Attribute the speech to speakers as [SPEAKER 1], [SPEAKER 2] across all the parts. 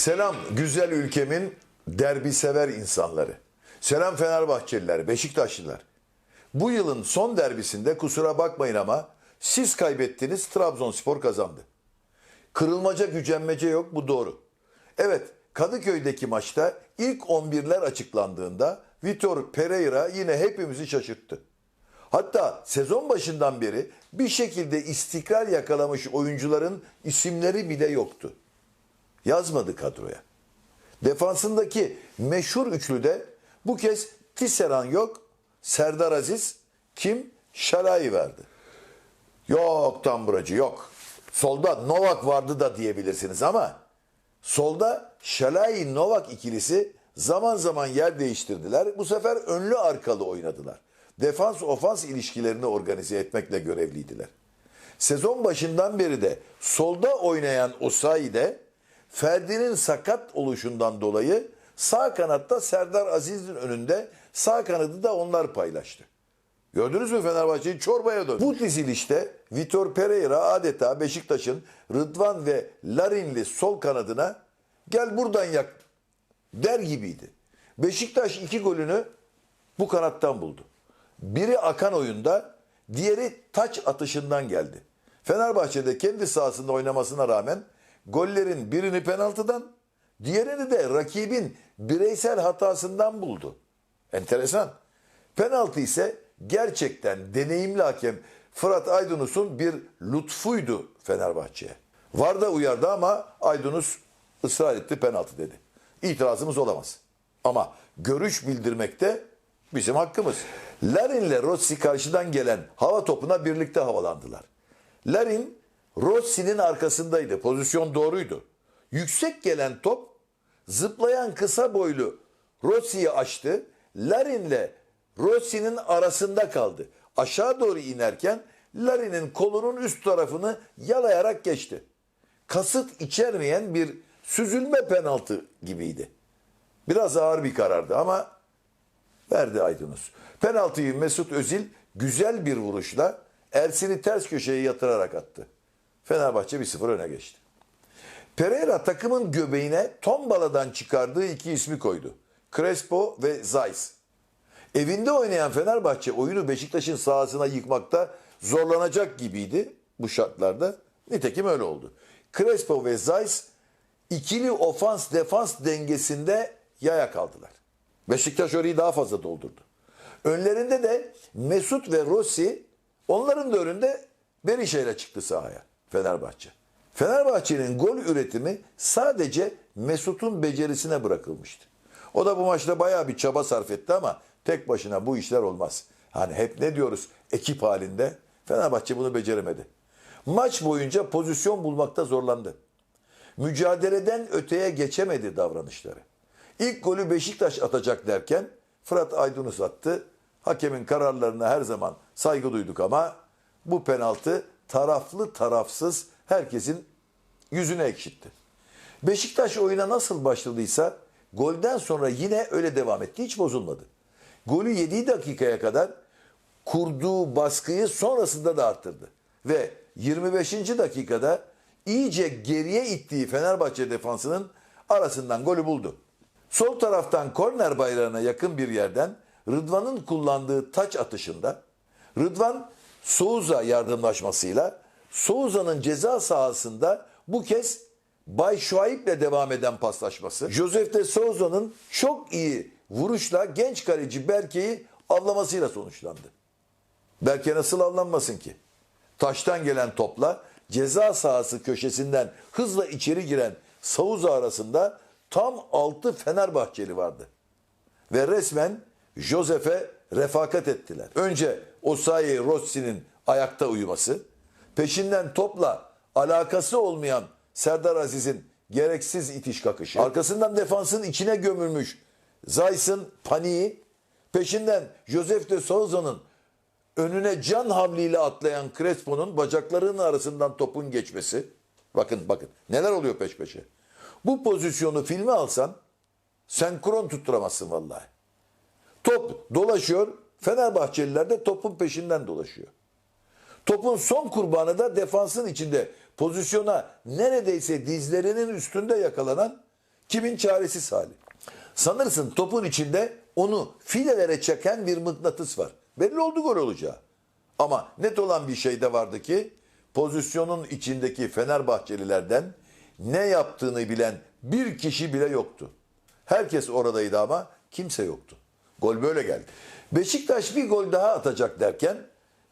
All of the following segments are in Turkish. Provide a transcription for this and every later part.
[SPEAKER 1] Selam güzel ülkemin derbi sever insanları. Selam Fenerbahçeliler, Beşiktaşlılar. Bu yılın son derbisinde kusura bakmayın ama siz kaybettiniz Trabzonspor kazandı. Kırılmaca gücenmece yok bu doğru. Evet Kadıköy'deki maçta ilk 11'ler açıklandığında Vitor Pereira yine hepimizi şaşırttı. Hatta sezon başından beri bir şekilde istikrar yakalamış oyuncuların isimleri bile yoktu. Yazmadı kadroya. Defansındaki meşhur üçlüde bu kez Tisseran yok, Serdar Aziz, kim? Şalai verdi. Yok tamburacı yok. Solda Novak vardı da diyebilirsiniz ama solda Şalai Novak ikilisi zaman zaman yer değiştirdiler. Bu sefer önlü arkalı oynadılar. Defans ofans ilişkilerini organize etmekle görevliydiler. Sezon başından beri de solda oynayan Osayi de Ferdi'nin sakat oluşundan dolayı sağ kanatta Serdar Aziz'in önünde sağ kanadı da onlar paylaştı. Gördünüz mü Fenerbahçe'yi çorbaya döndü. Bu dizilişte Vitor Pereira adeta Beşiktaş'ın Rıdvan ve Larinli sol kanadına gel buradan yak der gibiydi. Beşiktaş iki golünü bu kanattan buldu. Biri akan oyunda, diğeri taç atışından geldi. Fenerbahçe'de kendi sahasında oynamasına rağmen gollerin birini penaltıdan, diğerini de rakibin bireysel hatasından buldu. Enteresan. Penaltı ise gerçekten deneyimli hakem Fırat Aydınus'un bir lütfuydu Fenerbahçe'ye. Var da uyardı ama Aydınus ısrar etti penaltı dedi. İtirazımız olamaz. Ama görüş bildirmekte bizim hakkımız. Larin ile Rossi karşıdan gelen hava topuna birlikte havalandılar. Larin Rossi'nin arkasındaydı. Pozisyon doğruydu. Yüksek gelen top zıplayan kısa boylu Rossi'yi açtı. Larin ile Rossi'nin arasında kaldı. Aşağı doğru inerken Larin'in kolunun üst tarafını yalayarak geçti. Kasıt içermeyen bir süzülme penaltı gibiydi. Biraz ağır bir karardı ama verdi Aydınus. Penaltıyı Mesut Özil güzel bir vuruşla Ersin'i ters köşeye yatırarak attı. Fenerbahçe 1-0 öne geçti. Pereira takımın göbeğine tombaladan çıkardığı iki ismi koydu. Crespo ve Zeiss. Evinde oynayan Fenerbahçe oyunu Beşiktaş'ın sahasına yıkmakta zorlanacak gibiydi bu şartlarda. Nitekim öyle oldu. Crespo ve Zeiss ikili ofans defans dengesinde yaya kaldılar. Beşiktaş orayı daha fazla doldurdu. Önlerinde de Mesut ve Rossi onların da önünde Berisha ile çıktı sahaya Fenerbahçe. Fenerbahçe'nin gol üretimi sadece Mesut'un becerisine bırakılmıştı. O da bu maçta bayağı bir çaba sarf etti ama tek başına bu işler olmaz. Hani hep ne diyoruz ekip halinde. Fenerbahçe bunu beceremedi. Maç boyunca pozisyon bulmakta zorlandı. Mücadeleden öteye geçemedi davranışları. İlk golü Beşiktaş atacak derken Fırat Aydınus attı. Hakemin kararlarına her zaman saygı duyduk ama bu penaltı taraflı tarafsız herkesin yüzüne ekşitti. Beşiktaş oyuna nasıl başladıysa golden sonra yine öyle devam etti. Hiç bozulmadı. Golü 7 dakikaya kadar kurduğu baskıyı sonrasında da arttırdı. Ve 25. dakikada iyice geriye ittiği Fenerbahçe defansının arasından golü buldu. Sol taraftan korner bayrağına yakın bir yerden Rıdvan'ın kullandığı taç atışında Rıdvan Souza yardımlaşmasıyla Souza'nın ceza sahasında bu kez Bay Şuayb'le devam eden paslaşması. Josef de Souza'nın çok iyi vuruşla genç kaleci Berke'yi avlamasıyla sonuçlandı. Berke nasıl avlanmasın ki? Taştan gelen topla ceza sahası köşesinden hızla içeri giren Sauza arasında tam 6 Fenerbahçeli vardı. Ve resmen Josef'e refakat ettiler. Önce Osayi Rossi'nin ayakta uyuması, peşinden topla alakası olmayan Serdar Aziz'in gereksiz itiş kakışı, arkasından defansın içine gömülmüş Zayt'sın paniği, peşinden Josef de Souza'nın önüne can havliyle atlayan Crespo'nun bacaklarının arasından topun geçmesi. Bakın bakın neler oluyor peş peşe. Bu pozisyonu filme alsan senkron tutturamazsın vallahi. Top dolaşıyor. Fenerbahçeliler de topun peşinden dolaşıyor. Topun son kurbanı da defansın içinde pozisyona neredeyse dizlerinin üstünde yakalanan kimin çaresiz hali. Sanırsın topun içinde onu filelere çeken bir mıknatıs var. Belli oldu gol olacağı. Ama net olan bir şey de vardı ki pozisyonun içindeki Fenerbahçelilerden ne yaptığını bilen bir kişi bile yoktu. Herkes oradaydı ama kimse yoktu. Gol böyle geldi. Beşiktaş bir gol daha atacak derken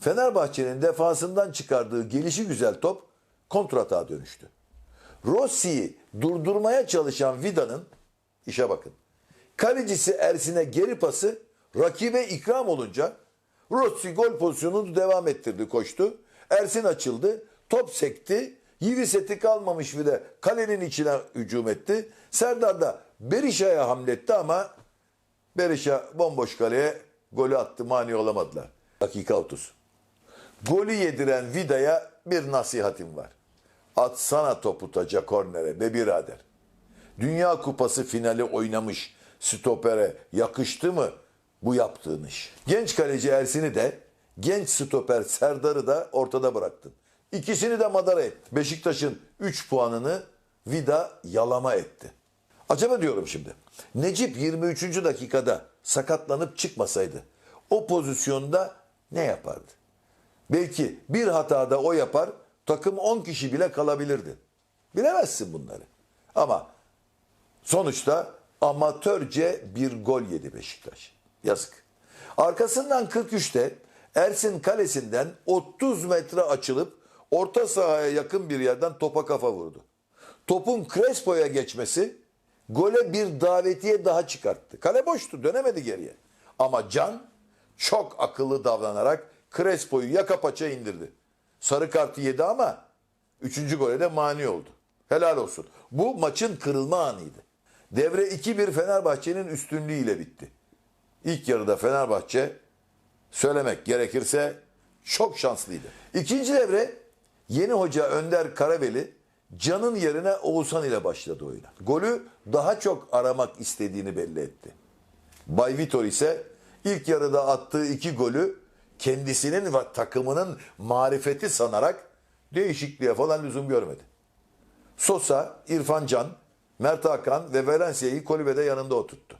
[SPEAKER 1] Fenerbahçe'nin defasından çıkardığı gelişi güzel top kontratağa dönüştü. Rossi'yi durdurmaya çalışan Vida'nın işe bakın. Kalecisi Ersin'e geri pası rakibe ikram olunca Rossi gol pozisyonunu devam ettirdi koştu. Ersin açıldı. Top sekti. Yiviseti kalmamış bir de kalenin içine hücum etti. Serdar da Berisha'ya hamletti ama Berisha bomboş kaleye golü attı. Mani olamadılar. Dakika 30. Golü yediren Vida'ya bir nasihatim var. Atsana topu taca kornere be birader. Dünya Kupası finali oynamış stopere yakıştı mı bu yaptığın iş? Genç kaleci Ersin'i de genç stoper Serdar'ı da ortada bıraktın. İkisini de madara et. Beşiktaş'ın 3 puanını Vida yalama etti. Acaba diyorum şimdi. Necip 23. dakikada sakatlanıp çıkmasaydı o pozisyonda ne yapardı? Belki bir hatada o yapar, takım 10 kişi bile kalabilirdi. Bilemezsin bunları. Ama sonuçta amatörce bir gol yedi Beşiktaş. Yazık. Arkasından 43'te Ersin kalesinden 30 metre açılıp orta sahaya yakın bir yerden topa kafa vurdu. Topun Crespo'ya geçmesi gole bir davetiye daha çıkarttı. Kale boştu dönemedi geriye. Ama Can çok akıllı davranarak Crespo'yu yaka paça indirdi. Sarı kartı yedi ama üçüncü gole de mani oldu. Helal olsun. Bu maçın kırılma anıydı. Devre 2-1 Fenerbahçe'nin üstünlüğüyle bitti. İlk yarıda Fenerbahçe söylemek gerekirse çok şanslıydı. İkinci devre yeni hoca Önder Karaveli Can'ın yerine Oğuzhan ile başladı oyuna. Golü daha çok aramak istediğini belli etti. Bay Vitor ise ilk yarıda attığı iki golü kendisinin ve takımının marifeti sanarak değişikliğe falan lüzum görmedi. Sosa, İrfan Can, Mert Hakan ve Valencia'yı kulübede yanında oturttu.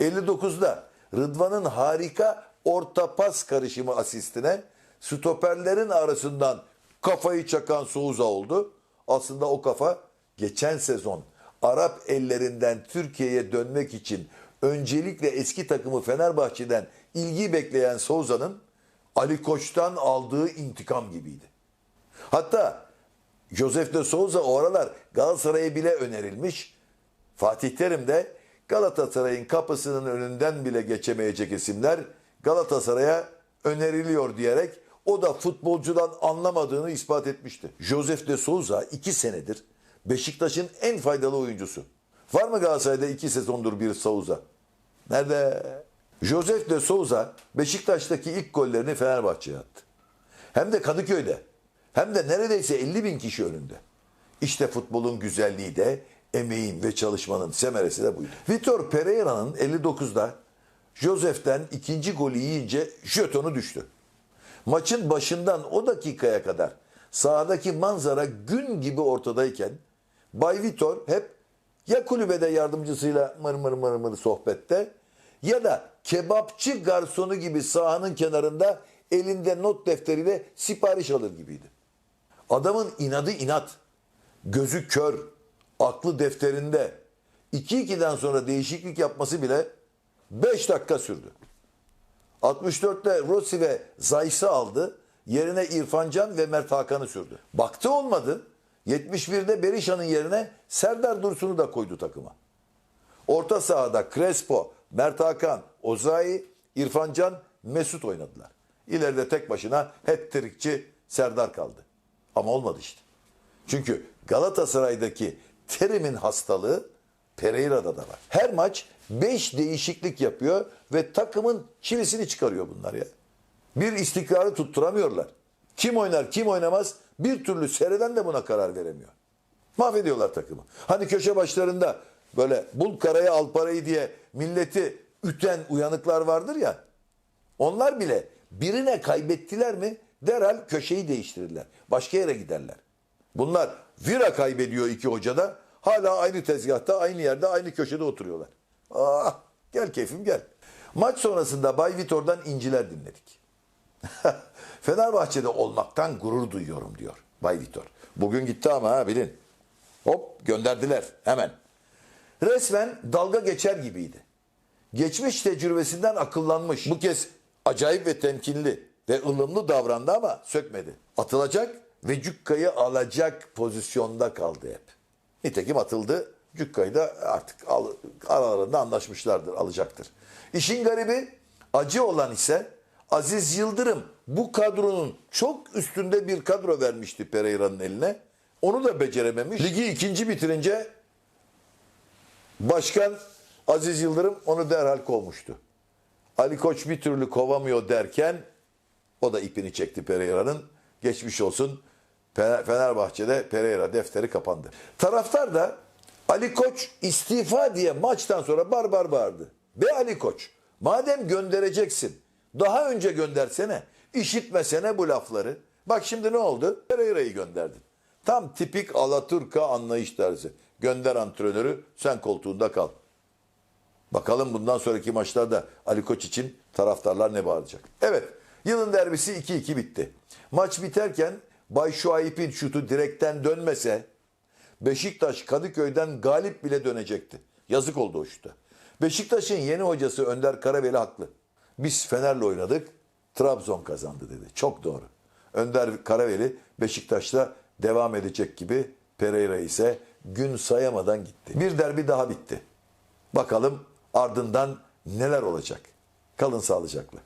[SPEAKER 1] 59'da Rıdvan'ın harika orta pas karışımı asistine stoperlerin arasından kafayı çakan Souza oldu. Aslında o kafa geçen sezon Arap ellerinden Türkiye'ye dönmek için öncelikle eski takımı Fenerbahçe'den ilgi bekleyen Souza'nın Ali Koç'tan aldığı intikam gibiydi. Hatta Josef de Souza o aralar Galatasaray'a bile önerilmiş. Fatih Terim de Galatasaray'ın kapısının önünden bile geçemeyecek isimler Galatasaray'a öneriliyor diyerek o da futbolcudan anlamadığını ispat etmişti. Josef de Souza iki senedir Beşiktaş'ın en faydalı oyuncusu. Var mı Galatasaray'da iki sezondur bir Souza? Nerede? Josef de Souza Beşiktaş'taki ilk gollerini Fenerbahçe'ye attı. Hem de Kadıköy'de. Hem de neredeyse 50 bin kişi önünde. İşte futbolun güzelliği de emeğin ve çalışmanın semeresi de buydu. Vitor Pereira'nın 59'da Josef'ten ikinci golü yiyince jötonu düştü. Maçın başından o dakikaya kadar sahadaki manzara gün gibi ortadayken Bay Vitor hep ya kulübede yardımcısıyla mır mır mır mır sohbette ya da kebapçı garsonu gibi sahanın kenarında elinde not defteriyle sipariş alır gibiydi. Adamın inadı inat, gözü kör, aklı defterinde. 2-2'den sonra değişiklik yapması bile 5 dakika sürdü. 64'te Rossi ve Zayis'i aldı. Yerine İrfan Can ve Mert Hakan'ı sürdü. Baktı olmadı. 71'de Berisha'nın yerine Serdar Dursun'u da koydu takıma. Orta sahada Crespo, Mert Hakan, Ozayi, İrfan Can, Mesut oynadılar. İleride tek başına hat-trickçi Serdar kaldı. Ama olmadı işte. Çünkü Galatasaray'daki Terim'in hastalığı Pereira'da da var. Her maç 5 değişiklik yapıyor ve takımın çivisini çıkarıyor bunlar ya. Bir istikrarı tutturamıyorlar. Kim oynar kim oynamaz bir türlü seyreden de buna karar veremiyor. Mahvediyorlar takımı. Hani köşe başlarında böyle bul karayı al parayı diye milleti üten uyanıklar vardır ya. Onlar bile birine kaybettiler mi derhal köşeyi değiştirirler. Başka yere giderler. Bunlar vira kaybediyor iki hocada. Hala aynı tezgahta, aynı yerde, aynı köşede oturuyorlar. Ah, gel keyfim gel. Maç sonrasında Bay Vitor'dan inciler dinledik. Fenerbahçe'de olmaktan gurur duyuyorum diyor Bay Vitor. Bugün gitti ama ha bilin. Hop gönderdiler hemen. Resmen dalga geçer gibiydi. Geçmiş tecrübesinden akıllanmış. Bu kez acayip ve temkinli ve ılımlı davrandı ama sökmedi. Atılacak ve Cükka'yı alacak pozisyonda kaldı hep. Nitekim atıldı. Cükka'yı da artık al, aralarında anlaşmışlardır, alacaktır. İşin garibi acı olan ise Aziz Yıldırım bu kadronun çok üstünde bir kadro vermişti Pereira'nın eline. Onu da becerememiş. Ligi ikinci bitirince Başkan Aziz Yıldırım onu derhal kovmuştu. Ali Koç bir türlü kovamıyor derken o da ipini çekti Pereira'nın. Geçmiş olsun Fenerbahçe'de Pereira defteri kapandı. Taraftar da Ali Koç istifa diye maçtan sonra bar bar bağırdı. Be Ali Koç madem göndereceksin daha önce göndersene. işitmesene bu lafları. Bak şimdi ne oldu? Pereira'yı gönderdin. Tam tipik Alaturka anlayış tarzı. Gönder antrenörü sen koltuğunda kal. Bakalım bundan sonraki maçlarda Ali Koç için taraftarlar ne bağıracak? Evet, yılın derbisi 2-2 bitti. Maç biterken Bay Şuayip'in şutu direkten dönmese Beşiktaş Kadıköy'den galip bile dönecekti. Yazık oldu o şuta. Beşiktaş'ın yeni hocası Önder Karaveli haklı. Biz Fener'le oynadık, Trabzon kazandı dedi. Çok doğru. Önder Karaveli Beşiktaş'ta devam edecek gibi Pereira ise gün sayamadan gitti. Bir derbi daha bitti. Bakalım ardından neler olacak. Kalın sağlıcakla.